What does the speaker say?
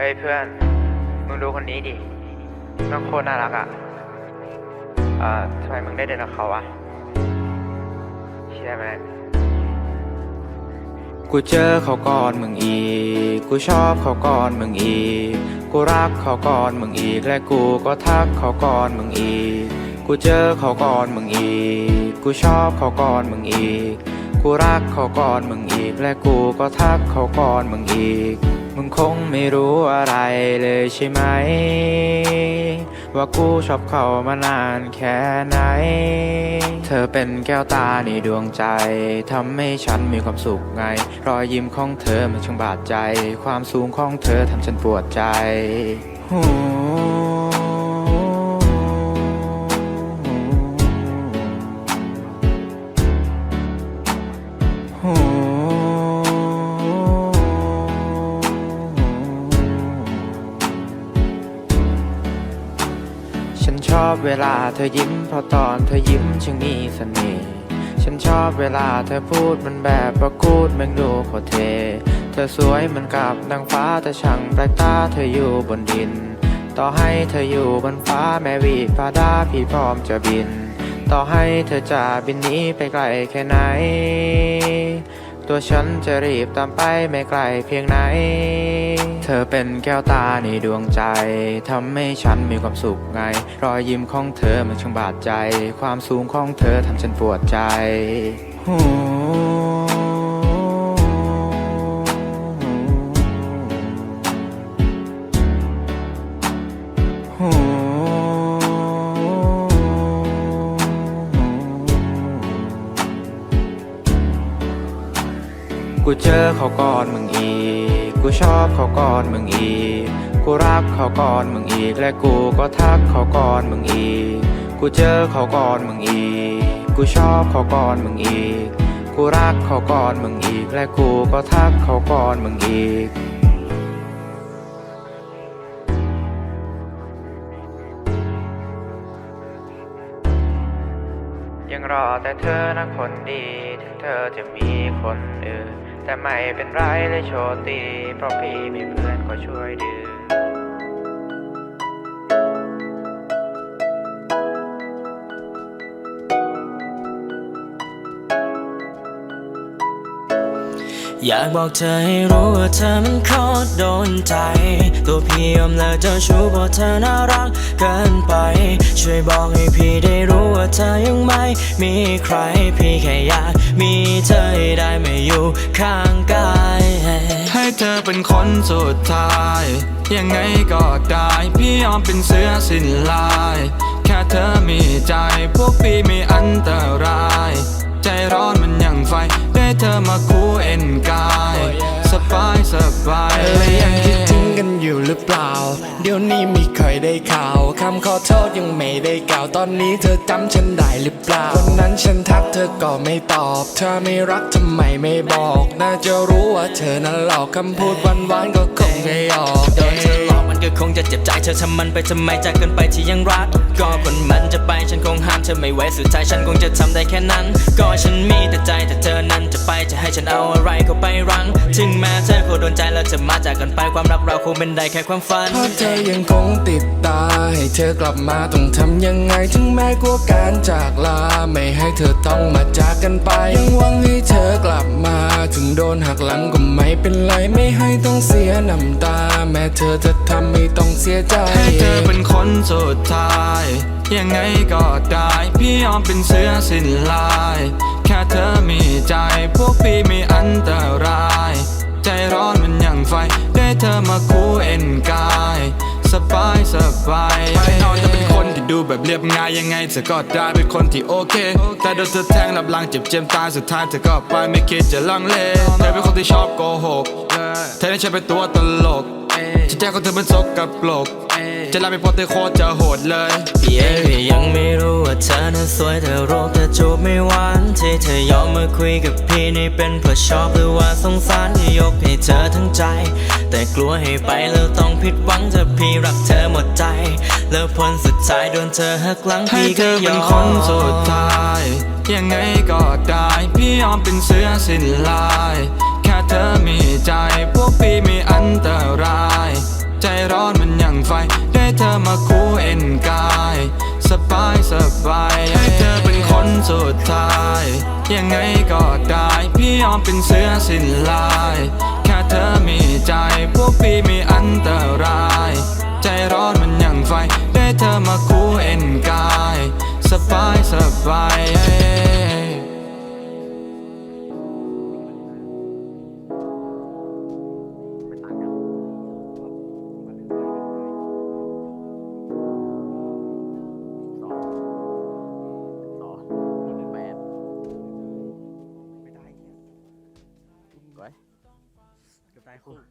เฮ้ยเพื่อน มึงดูคนนี้ดิน้องโคตรน่ารักอะ เอ่อทำไมมึงได้เดินกับเขาอะเชื่อไหมกูเจอเขาก่อนมึงอีก กูชอบเขาก่อนมึงอีก กูรักเขาก่อนมึงอีก และกูก็ทักเขาก่อนมึงอีก กูเจอเขาก่อนมึงอีก กูชอบเขาก่อนมึงอีก กูรักเขาก่อนมึงอีก และกูก็ทักเขาก่อนมึงอีก มึงคงไม่รู้อะไรเลยใช่ไหม ว่ากูชอบเขามานานแค่ไหน เธอเป็นแก้วตาในดวงใจทำให้ฉันมีความสุขไง รอยยิ้มของเธอมันช่างบาดใจ ความสูงของเธอทำฉันปวดใจ อบเวลาเธอยิ้มเพราะตอนเธอยิ้มช่างมีเสน่ห์ ฉันชอบเวลาเธอพูดมันแบบประกูดแมงดูโคเท เธอสวยเหมือนกับนางฟ้าแต่ช่างแปลกตาเธออยู่บนดิน ต่อให้เธออยู่บนฟ้าแม้วีฟ้าดาพี่พร้อมจะบิน ต่อให้เธอจะบินหนี้ไปไกลแค่ไหน ตัวฉันจะรีบตามไปไม่ไกลเพียงไหน ธอเป็นแก้วตาในดวงใจ ทำให้ฉันมีความสุขไง รอยยิ้มของเธอมันช่างบาดใจ ความสูงของเธอทำฉันปวดใจหูกูเจอเขาก่อนมึงอีก กูชอบเขาก่อนมึงอีก กูรักเขาก่อนมึงอีก และกูก็ทักเขาก่อนมึงอีก กูเจอเขาก่อนมึงอีก กูชอบเขาก่อนมึงอีก กูรักเขาก่อนมึงอีก และกูก็ทักเขาก่อนมึงอีกยังรอแต่เธอนะคนดี ถึงเธอจะมีคนอื่น แต่ไม่เป็นไรเลยโชติเพราะพี่มีเพื่อนคอยช่วยดึงอยากบอกเธอให้รู้ว่าเธอมันโคตรโดนใจ ตัวพี่ยอมเลิกเจ้าชู้เพราะเธอน่ารักเกินไป ช่วยบอกให้พี่ได้รู้ว่าเธอยังไม่มีใคร พี่แค่อยาก มีเธอได้ไม่อยู่ข้างกาย ให้เธอเป็นคนสุดท้าย ยังไงก็ได้ พี่ยอมเป็นเสื้อสินลาย แค่เธอมีใจ พวกพี่มีอันตราย ใจร้อนมันยังไฟ ได้เธอมาคุำขอโทษยังไม่ได้กล่าวตอนนี้เธอจำฉันได้หรือเปล่า วันนั้นฉันทักเธอก็ไม่ตอบ เธอไม่รักทำไมไม่บอก น่าจะรู้ว่าเธอนั้นหลอกคำพูดหวานๆก็คงไม่ออกโดนเธอหลอก ก็คงจะเจ็บใจเธอทำมันไปทำไมจากกันไปที่ยังรัก ก็คนมันจะไปฉันคงห้ามเธอไม่ไหวสุดท้ายฉันคงจะทำได้แค่นั้น ก็ฉันมีแต่ใจแต่เธอนั้นจะไปจะให้ฉันเอาอะไรเข้าไปรั้งถึงแม้เธอคงโดนใจแล้วจะมาจากกันไปความรักเราคงเป็นได้แค่ความฝัน เพราะเธอยังคงติดตา ให้เธอกลับมาต้องทำยังไง ถึงแม้กลัวการจากลา ไม่ให้เธอต้องมาจากกันไป ยังหวังให้เธอกลับมา ถึงโดนหักหลังก็ เป็นไรไม่ให้ต้องเสียน้ำตา แม้เธอจะทำไม่ต้องเสียใจให้เธอเป็นคนสุดท้าย ยังไงก็ได้ พี่ยอมเป็นเสือสิ้นลาย แค่เธอมีใจ พวกพี่มีอันตราย ใจร้อนมันยังไฟ ได้เธอมาคู่เอ็นกาย ดูแบบเรียบง่ายยังไงเธอก็ได้เป็นคนที่โอเค แต่โดนเธอแทงรับหลังเจ็บเจ็บตายสุดท้ายเธอก็ไปไม่คิดจะลังเลเธอเป็นคนที่ชอบโกหกเธอได้ใช้เป็นตัวตลกจิตใจของเธอเป็นซกกับปลก จะลาไปเพราะเธอโคตรจะโหดเลยพี่เองก็ยังไม่รู้ว่าเธอนั้นสวยแต่รูปเธอจูบไม่หวานที่เธอยอมมาคุยกับพี่นี่เป็นเพราะชอบหรือว่าสงสารที่ยกให้เธอทั้งใจ แต่กลัวให้ไปแล้วต้องผิดหวังถ้าพี่รักเธอหมดใจ แล้วผลสุดท้ายโดนเธอหักหลังให้พี่เธก็อยเป็อนมคนสุดท้ายยังไงก็ได้พี่ยอมเป็นเสือสิ้นลายแค่เธอมีใจพวกพี่มีอันตราย ใจใจร้อนมันอย่างไฟได้ เธอมาคู่เอ็นกาย สบายสบายให้เธอเป็นคนสุดท้าย ยังไงก็ได้ พี่ยอมเป็นเสื้อสินลาย แค่เธอมีใจ พวกพี่มีอันตราย ใจร้อนมันอย่างไฟ ได้เธอมาคู่เอ็นกาย สบายสบายายคน